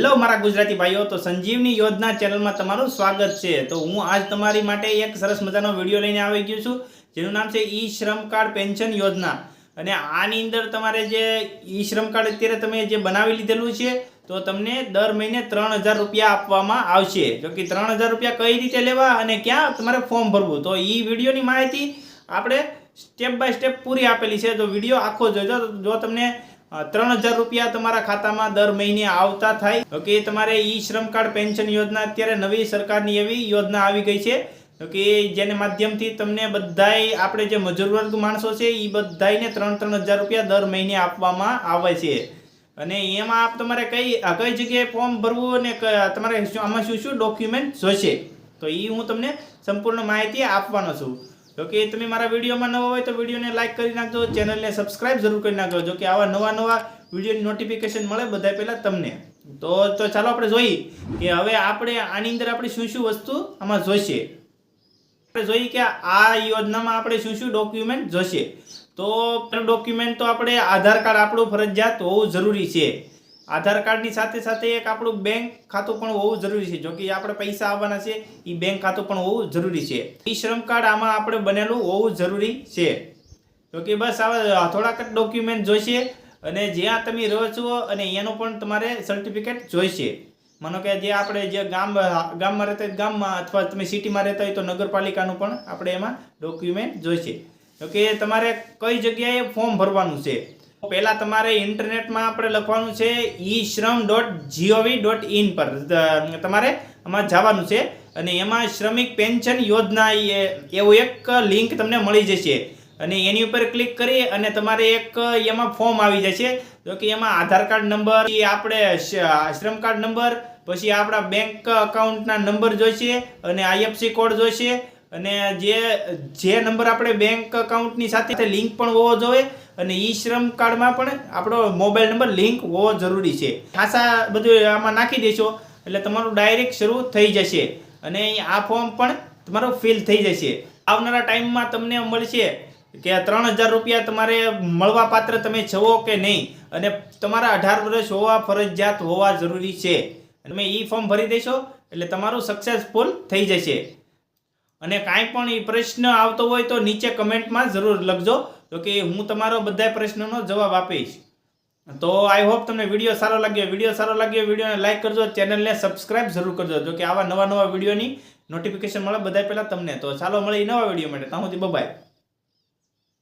Hello મારા ગુજરાતી ભાઈઓ, તો સંજીવની યોજના ચેનલમાં તમારું સ્વાગત છે. તો હું આજ તમારી માટે એક સરસ મજાનો વીડિયો લઈને આવી ગયો છું, જેનું નામ છે ઈ શ્રમ કાર્ડ પેન્શન યોજના. અને આની અંદર તમારે જે ઈ શ્રમ કાર્ડ અત્યારે તમે જે બનાવી લીધેલું છે, તો તમને દર મહિને ત્રણ હજાર રૂપિયા આપવામાં આવશે. જો કે ત્રણ હજાર રૂપિયા કઈ રીતે લેવા અને ક્યાં તમારે ફોર્મ ભરવું? તો એ વિડીયોની માહિતી આપણે સ્ટેપ બાય સ્ટેપ પૂરી આપેલી છે. તો વીડિયો આખો જોજો. જો તમને ત્રણ હજાર રૂપિયા તમારા ખાતામાં દર મહિને આવતા થાય. તો કે તમારે ઈ શ્રમ કાર્ડ પેન્શન યોજના અત્યારે નવી સરકારની એવી યોજના આવી ગઈ છે. તો કે જેને માધ્યમથી તમને બધાય આપણે જે મજૂર વર્ગ માણસો છે એ બધાયને ત્રણ ત્રણ હજાર રૂપિયા દર મહિને આપવામાં આવે છે. અને એમાં આપ તમારે કઈ કઈ જગ્યાએ ફોર્મ ભરવું અને તમારે આમાં શું શું ડોક્યુમેન્ટ જોશે તો એ હું તમને સંપૂર્ણ માહિતી આપવાનો છું. જો કે તમે મારા વિડીયોમાં નવા હોય તો વિડીયોને લાઇક કરી નાખજો, ચેનલને સબસ્ક્રાઇબ જરૂર કરી નાખજો. જો કે આવા નવા નવા વિડીયોની નોટિફિકેશન મળે બધા પહેલાં તમને. તો તો ચાલો આપણે જોઈએ કે હવે આપણે આની અંદર આપણે શું શું વસ્તુ આમાં જોઈશે. આપણે જોઈએ કે આ યોજનામાં આપણે શું શું ડોક્યુમેન્ટ જોશે. તો ડોક્યુમેન્ટ તો આપણે આધાર કાર્ડ આપણું ફરજિયાત હોવું જરૂરી છે. આધાર કાર્ડની સાથે સાથે એક આપણું બેંક ખાતું પણ હોવું જરૂરી છે. જો કે આપણે પૈસા આવવાના છે એ બેંક ખાતું પણ હોવું જરૂરી છે. ઈ શ્રમ કાર્ડ આમાં આપણે બનેલું હોવું જરૂરી છે. તો કે બસ આવા થોડાક જ ડોક્યુમેન્ટ જોઈશે અને જ્યાં તમે રહો છો અને એનું પણ તમારે સર્ટિફિકેટ જોઈશે. માનો કે જે આપણે જે ગામ, ગામમાં રહેતા હોય ગામમાં અથવા તમે સિટીમાં રહેતા હોય તો નગરપાલિકાનું પણ આપણે એમાં ડોક્યુમેન્ટ જોઈશે. તો કે તમારે કઈ જગ્યાએ ફોર્મ ભરવાનું છે? પહેલાં તમારે ઇન્ટરનેટમાં આપણે લખવાનું છે ઈ શ્રમ ડોટ જીઓવી ડોટ ઇન પર. તમારે આમાં જવાનું છે અને એમાં શ્રમિક પેન્શન યોજના એવું એક લિંક તમને મળી જશે. અને એની ઉપર ક્લિક કરી અને તમારે એક એમાં ફોર્મ આવી જશે. તો કે એમાં આધાર કાર્ડ નંબર આપણે શ્રમ કાર્ડ નંબર, પછી આપણા બેંક અકાઉન્ટના નંબર જોઈશે અને આઈએફસી કોડ જોઈશે. અને જે જે નંબર આપણે બેંક અકાઉન્ટની સાથે લિંક પણ હોવો જોઈએ અને ઈ શ્રમ કાર્ડમાં પણ આપણો મોબાઈલ નંબર લિંક હોવો જરૂરી છે. ખાસા બધું આમાં નાખી દેશો, એટલે તમારું ડાયરેક્ટ શરૂ થઈ જશે અને આ ફોર્મ પણ તમારું ફિલ થઈ જશે. આવનારા ટાઈમમાં તમને મળશે કે ત્રણ હજાર રૂપિયા તમારે મળવા પાત્ર તમે છવો કે નહીં અને તમારા અઢાર વર્ષ હોવા ફરજિયાત હોવા જરૂરી છે. તમે ઈ ફોર્મ ભરી દેશો, એટલે તમારું સક્સેસફુલ થઈ જશે. અને કાંઈ પણ એ પ્રશ્ન આવતો હોય તો નીચે કમેન્ટમાં જરૂર લખજો. તો કે હું તમારો બધા પ્રશ્નોનો જવાબ આપીશ. તો આઈ હોપ તમને વીડિયો સારો લાગ્યો. વીડિયો સારો લાગ્યો, વિડીયોને લાઇક કરજો, ચેનલને સબસ્ક્રાઇબ જરૂર કરજો. જો કે આવા નવા નવા વિડીયોની નોટિફિકેશન મળે બધા પહેલાં તમને. તો ચાલો મળી નવા વીડિયો માટે. ત્યાં સુધી બબાય.